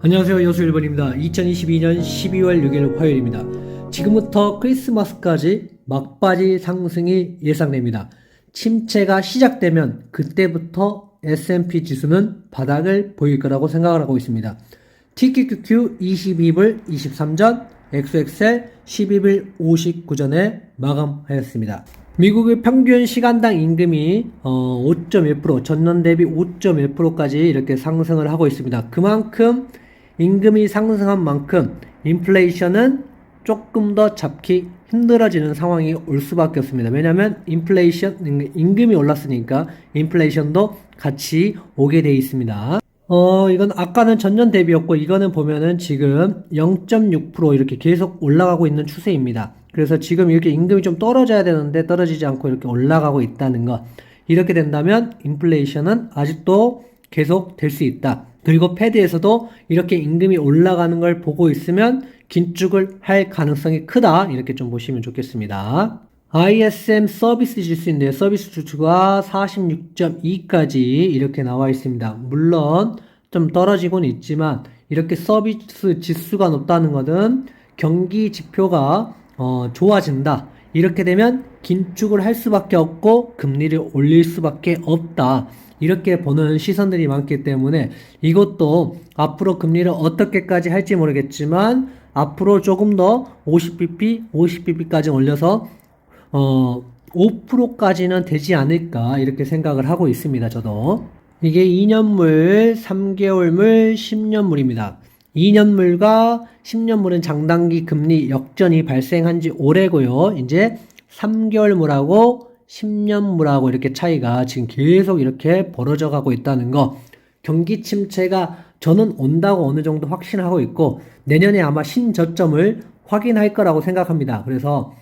안녕하세요. 여수 1번입니다. 2022년 12월 6일 화요일입니다. 지금부터 크리스마스까지 막바지 상승이 예상됩니다. 침체가 시작되면 그때부터 S&P 지수는 바닥을 보일 거라고 생각을 하고 있습니다. TQQQ 22불 23전, XXL 12불 59전에 마감하였습니다. 미국의 평균 시간당 임금이 어, 5.1% 전년 대비 5.1%까지 이렇게 상승을 하고 있습니다. 그만큼 임금이 상승한 만큼 인플레이션은 조금 더 잡기 힘들어지는 상황이 올 수밖에 없습니다. 왜냐하면 인플레이션 임금이 올랐으니까 인플레이션도 같이 오게 돼 있습니다. 어, 이건 아까는 전년 대비였고, 이거는 보면은 지금 0.6% 이렇게 계속 올라가고 있는 추세입니다. 그래서 지금 이렇게 임금이 좀 떨어져야 되는데 떨어지지 않고 이렇게 올라가고 있다는 것. 이렇게 된다면 인플레이션은 아직도 계속 될 수 있다. 그리고 패드에서도 이렇게 임금이 올라가는 걸 보고 있으면 긴축을 할 가능성이 크다. 이렇게 좀 보시면 좋겠습니다. ISM 서비스 지수인데 서비스 지수가 46.2까지 이렇게 나와 있습니다. 물론 좀 떨어지고는 있지만 이렇게 서비스 지수가 높다는 것은 경기 지표가 어, 좋아진다. 이렇게 되면 긴축을 할 수밖에 없고 금리를 올릴 수밖에 없다. 이렇게 보는 시선들이 많기 때문에 이것도 앞으로 금리를 어떻게까지 할지 모르겠지만 앞으로 조금 더 50bp, 50bp까지 올려서 어 5%까지는 되지 않을까 이렇게 생각을 하고 있습니다. 저도 이게 2년물, 3개월물, 10년물입니다. 2년물과 10년물은 장단기 금리 역전이 발생한 지 오래고요. 이제 3개월물하고 10년물하고 이렇게 차이가 지금 계속 이렇게 벌어져 가고 있다는 거. 경기 침체가 저는 온다고 어느 정도 확신하고 있고 내년에 아마 신저점을 확인할 거라고 생각합니다. 그래서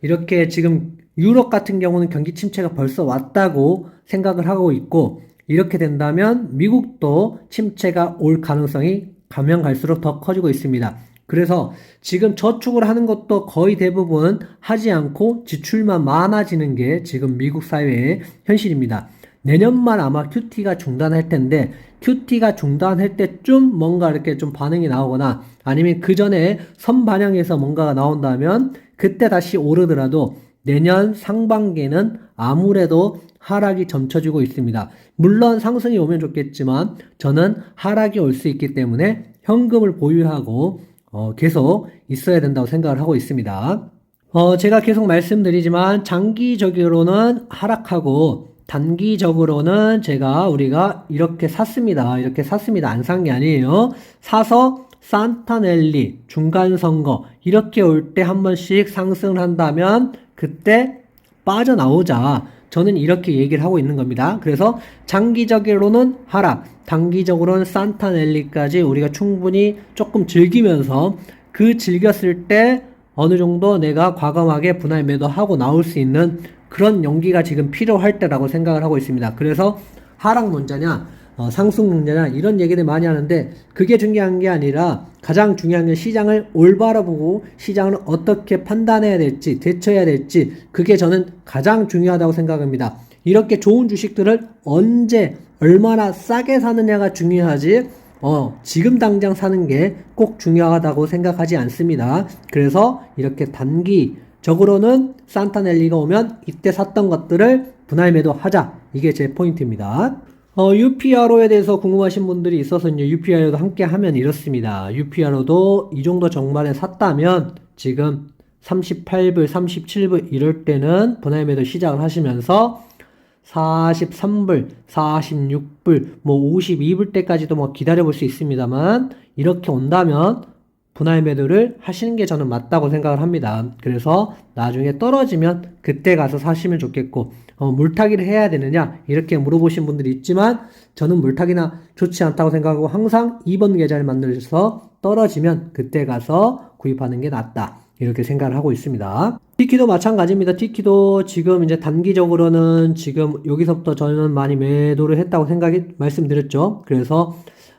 이렇게 지금 유럽 같은 경우는 경기 침체가 벌써 왔다고 생각을 하고 있고 이렇게 된다면 미국도 침체가 올 가능성이 가면 갈수록 더 커지고 있습니다. 그래서 지금 저축을 하는 것도 거의 대부분 하지 않고 지출만 많아지는 게 지금 미국 사회의 현실입니다. 내년만 아마 QT가 중단할 텐데 QT가 중단할 때쯤 뭔가 이렇게 좀 반응이 나오거나 아니면 그 전에 선반영해서 뭔가가 나온다면 그때 다시 오르더라도 내년 상반기에는 아무래도 하락이 점쳐지고 있습니다. 물론 상승이 오면 좋겠지만 저는 하락이 올 수 있기 때문에 현금을 보유하고 어, 계속 있어야 된다고 생각을 하고 있습니다. 어, 제가 계속 말씀드리지만 장기적으로는 하락하고 단기적으로는 제가 우리가 이렇게 샀습니다. 이렇게 샀습니다. 안 산 게 아니에요. 사서 산타넬리 중간선거 이렇게 올 때 한 번씩 상승을 한다면 그때 빠져나오자. 저는 이렇게 얘기를 하고 있는 겁니다. 그래서 장기적으로는 하락, 단기적으로는 산타넬리까지 우리가 충분히 조금 즐기면서 그 즐겼을 때 어느 정도 내가 과감하게 분할 매도하고 나올 수 있는 그런 용기가 지금 필요할 때라고 생각을 하고 있습니다. 그래서 하락 논자냐, 어, 상승 논자냐 이런 얘기들 많이 하는데 그게 중요한 게 아니라 가장 중요한 건 시장을 올바로 보고 시장을 어떻게 판단해야 될지 대처해야 될지 그게 저는 가장 중요하다고 생각합니다. 이렇게 좋은 주식들을 언제 얼마나 싸게 사느냐가 중요하지 어, 지금 당장 사는 게 꼭 중요하다고 생각하지 않습니다. 그래서 이렇게 단기적으로는 산타넬리가 오면 이때 샀던 것들을 분할 매도하자. 이게 제 포인트입니다. 어, UPRO에 대해서 궁금하신 분들이 있어서 이제 UPRO도 함께 하면 이렇습니다. UPRO도 이 정도 정말에 샀다면 지금 38불, 37불 이럴 때는 분할 매도 시작을 하시면서 43불, 46불, 뭐 52불 때까지도 뭐 기다려 볼 수 있습니다만 이렇게 온다면 분할 매도를 하시는 게 저는 맞다고 생각을 합니다. 그래서 나중에 떨어지면 그때 가서 사시면 좋겠고 어, 물타기를 해야 되느냐 이렇게 물어보신 분들이 있지만 저는 물타기나 좋지 않다고 생각하고 항상 2번 계좌를 만들어서 떨어지면 그때 가서 구입하는 게 낫다. 이렇게 생각을 하고 있습니다. 티키도 마찬가지입니다. 티키도 지금 이제 단기적으로는 지금 여기서부터 저는 많이 매도를 했다고 생각이 말씀드렸죠. 그래서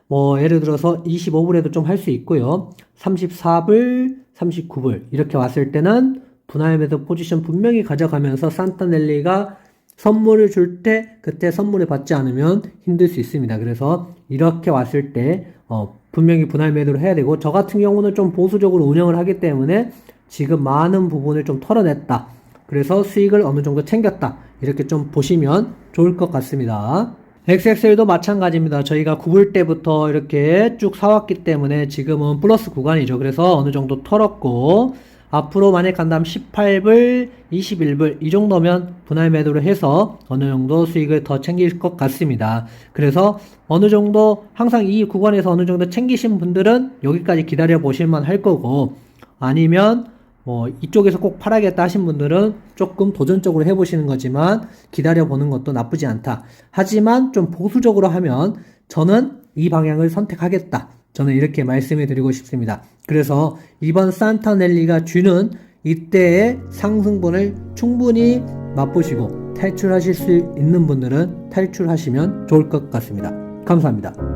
뭐 예를 들어서 25불에도 좀 할 수 있고요. 34불, 39불 이렇게 왔을 때는 분할 매도 포지션 분명히 가져가면서 산타넬리가 선물을 줄 때 그때 선물을 받지 않으면 힘들 수 있습니다. 그래서 이렇게 왔을 때 어, 분명히 분할 매도를 해야 되고 저 같은 경우는 좀 보수적으로 운영을 하기 때문에 지금 많은 부분을 좀 털어냈다. 그래서 수익을 어느 정도 챙겼다. 이렇게 좀 보시면 좋을 것 같습니다. XXL도 마찬가지입니다. 저희가 구불 때부터 이렇게 쭉 사왔기 때문에 지금은 플러스 구간이죠. 그래서 어느 정도 털었고 앞으로 만약 간다면 18불, 21불 이 정도면 분할 매도를 해서 어느 정도 수익을 더 챙길 것 같습니다. 그래서 어느 정도 항상 이 구간에서 어느 정도 챙기신 분들은 여기까지 기다려 보실만 할 거고 아니면 뭐 이쪽에서 꼭 팔아야겠다 하신 분들은 조금 도전적으로 해보시는 거지만 기다려 보는 것도 나쁘지 않다. 하지만 좀 보수적으로 하면 저는 이 방향을 선택하겠다. 저는 이렇게 말씀해 드리고 싶습니다. 그래서 이번 산타넬리가 주는 이때의 상승분을 충분히 맛보시고 탈출하실 수 있는 분들은 탈출하시면 좋을 것 같습니다. 감사합니다.